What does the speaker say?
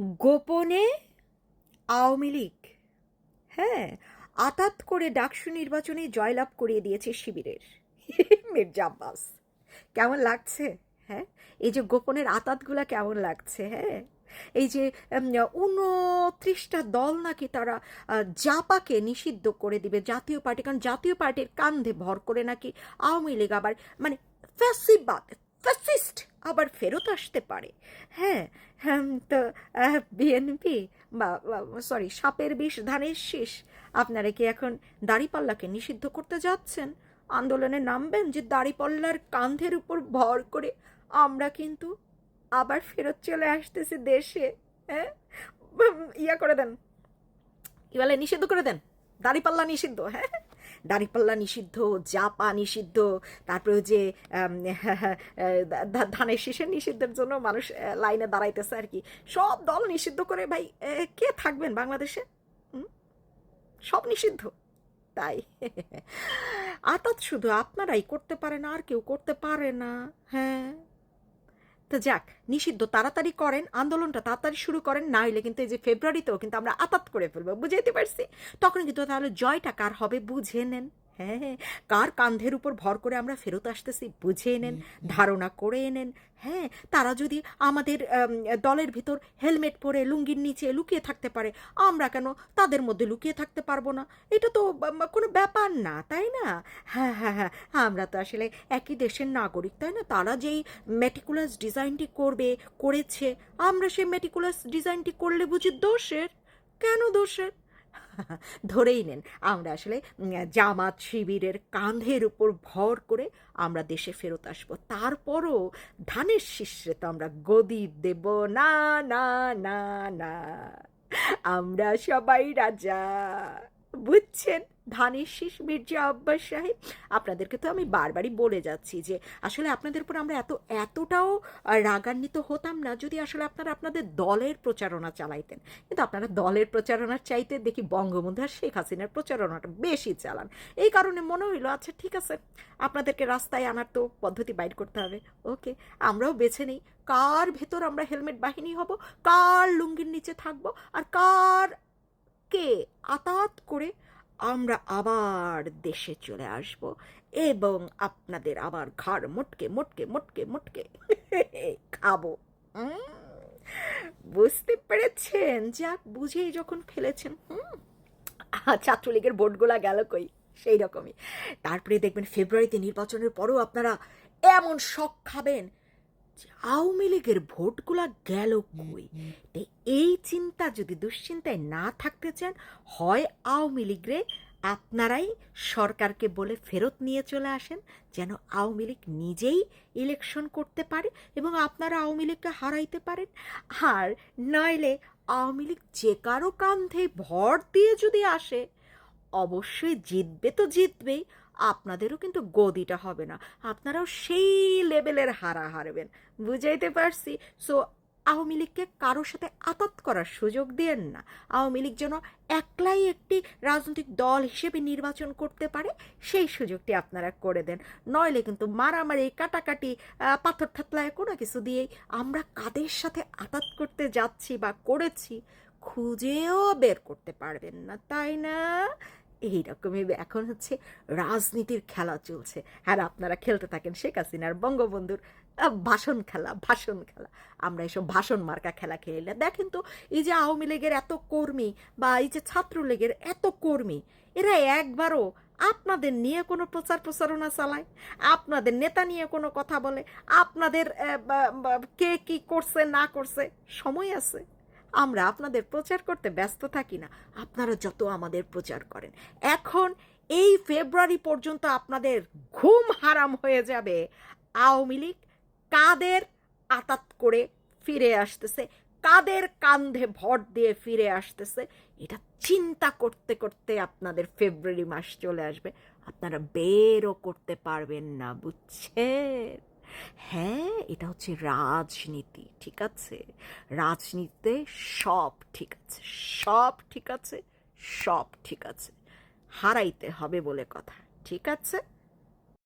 গোপনে আওয়ামী লীগ হ্যাঁ আতাত করে ডাকসু নির্বাচনে জয়লাভ করিয়ে দিয়েছে শিবিরের। মির্জা আব্বাস, কেমন লাগছে? হ্যাঁ এই যে গোপনের আতাতগুলা কেমন লাগছে? হ্যাঁ এই যে উনত্রিশটা দল নাকি তারা জাপাকে নিষিদ্ধ করে দিবে, জাতীয় পার্টি, কারণ জাতীয় পার্টির কান্ধে ভর করে নাকি আওয়ামী লীগ আবার মানে ফ্যাসিবাদ ফ্যাসিস্ট আবার ফেরত আসতে পারে। হ্যাঁ হ্যাঁ তো বিএনপি বা সরি সাপের বিষ, ধানের শীষ, আপনারা কি এখন দাড়িপাল্লাকে নিষিদ্ধ করতে যাচ্ছেন? আন্দোলনে নামবেন যে দাড়িপাল্লার কান্ধের উপর ভর করে আমরা কিন্তু আবার ফেরত চলে আসতেছি দেশে হ্যাঁ? ইয়া করে দেন। কি বলে নিষিদ্ধ করে দেন। দাড়িপাল্লা নিষিদ্ধ হ্যাঁ? দাড়িপাল্লা নিষিদ্ধ জাপা নিষিদ্ধ, তারপরে যে ধানের শীষের নিষিদ্ধের জন্য মানুষ লাইনে দাঁড়াইতেছে আর কি। সব দল নিষিদ্ধ করে, ভাই কে থাকবেন বাংলাদেশে? সব নিষিদ্ধ। তাই। আতাত শুধু আপনারাই করতে পারেন, আর কেউ করতে পারে না। হ্যাঁ। তো যাক, নিষিদ্ধ তাড়াতাড়ি করেন, আন্দোলনটা তাড়াতাড়ি শুরু করেন, না হইলে কিন্তু এই যে ফেব্রুয়ারিতেও কিন্তু আমরা আতাত করে ফেলব, বুঝাইতে পারছি? তখন কিন্তু তাহলে জয়টা কার হবে বুঝে নেন। হ্যাঁ হ্যাঁ কার কান্ধের উপর ভর করে আমরা ফেরত আসতেছি বুঝে নেন ধারণা করে নেন। হ্যাঁ তারা যদি আমাদের দলের ভিতর হেলমেট পরে লুঙ্গির নিচে লুকিয়ে থাকতে পারে আমরা কেন তাদের মধ্যে লুকিয়ে থাকতে পারব না? এটা তো কোনো ব্যাপার না তাই না? হ্যাঁ হ্যাঁ হ্যাঁ আমরা তো আসলে একই দেশের নাগরিক তাই না? তারা যেই মেটিকুলাস ডিজাইনটি করবে করেছে আমরা সেই মেটিকুলাস ডিজাইনটি করলে বুঝি দোষের? কেন দোষের? ধরেই নেন, আমরা আসলে জামাত শিবিরের কাঁধের উপর ভর করে আমরা দেশে ফেরত আসব। তারপরও ধানের শীর্ষে তো আমরা গদি দেব। না না না না, আমরা সবাই রাজা, বুঝছেন? ধানের শীষ, মির্জা আব্বাস সাহেব, আপনাদেরকে তো আমি বারবারই বলে যাচ্ছি যে আসলে আপনাদের উপর আমরা এত, এতটাও রাগান্বিত হতাম না যদি আসলে আপনারা আপনাদের দলের প্রচারণা চালাইতেন। কিন্তু আপনারা দলের প্রচারণার চাইতে দেখি বঙ্গবন্ধু আর শেখ হাসিনার প্রচারণাটা বেশি চালান। এই কারণে মনে হইল আচ্ছা ঠিক আছে, আপনাদেরকে রাস্তায় আনার তো পদ্ধতি বাইর করতে হবে। ওকে, আমরাও বেছে নেই। কার ভেতর আমরা হেলমেট বাহিনী হব? কার লুঙ্গির নিচে থাকব? আর কার কে আতাত করে আমরা আবার দেশে চলে আসব এবং আপনাদের আবার ঘাড় মোটকে মোটকে মোটকে মোটকে খাব। বুঝতে পেরেছেন? যাক, বুঝেই যখন ফেলেছেন। হুম ছাত্রলীগের ভোটগুলা গেল কই? সেই রকমই তারপরে দেখবেন ফেব্রুয়ারিতে নির্বাচনের পরও আপনারা এমন শখ খাবেন যে আওয়ামী লীগের ভোটগুলা গেল কই? এই চিন্তা যদি দুশ্চিন্তায় না থাকতে চান, হয় আওয়ামী লীগরে আপনারাই সরকারকে বলে ফেরত নিয়ে চলে আসেন, যেন আওয়ামী লীগ নিজেই ইলেকশন করতে পারে এবং আপনারা আওয়ামী লীগকে হারাইতে পারেন। আর নইলে আওয়ামী লীগ যে কারও কান্ধে ভর দিয়ে যদি আসে, অবশ্যই জিতবে তো জিতবেই। আপনাদেরও কিন্তু গদিটা হবে না। আপনারাও সেই লেভেলের হারা হারবেন। বুঝাইতে পারছি? সো আওয়ামী লীগকে কারোর সাথে আতাত করার সুযোগ দিয়েন না। আওয়ামী লীগ যেন একলাই একটি রাজনৈতিক দল হিসেবে নির্বাচন করতে পারে, সেই সুযোগটি আপনারা করে দেন। নইলে কিন্তু মারামারি, কাটাকাটি পাথর থাতলায় কোনো কিছু দিয়েই আমরা কাদের সাথে আতাত করতে যাচ্ছি বা করেছি খুঁজেও বের করতে পারবেন না, তাই না? এইরকমই এখন হচ্ছে রাজনীতির খেলা চলছে। আর আপনারা খেলতে থাকেন শেখ হাসিনার বঙ্গবন্ধুর ভাষণ খেলা ভাষণ খেলা। আমরা এসব ভাষণ মার্কা খেলা খেলে দেখেন তো, এই যে আওয়ামী লীগের এত কর্মী বা এই যে ছাত্রলীগের এত কর্মী, এরা একবারও আপনাদের নিয়ে কোনো প্রচার প্রচারণা চালায়? আপনাদের নেতা নিয়ে কোনো কথা বলে? আপনাদের কে কি করছে, না করছে? সময় আছে? আমরা আপনাদের প্রচার করতে ব্যস্ত থাকি না। আপনারা যত আমাদের প্রচার করেন। এখন এই ফেব্রুয়ারি পর্যন্ত আপনাদের ঘুম হারাম হয়ে যাবে। আওয়ামী লীগ কাদের আতাত করে ফিরে আসতেছে? কাদের কান্ধে ভর দিয়ে ফিরে আসতেছে? এটা চিন্তা করতে করতে আপনাদের ফেব্রুয়ারি মাস চলে আসবে। আপনারা বেরও করতে পারবেন না, বুঝছেন? হ্যাঁ এটা হচ্ছে রাজনীতি, ঠিক আছে? রাজনীতিতে সব ঠিক আছে, সব ঠিক আছে, সব ঠিক আছে। হারাইতে হবে বলে কথা, ঠিক আছে?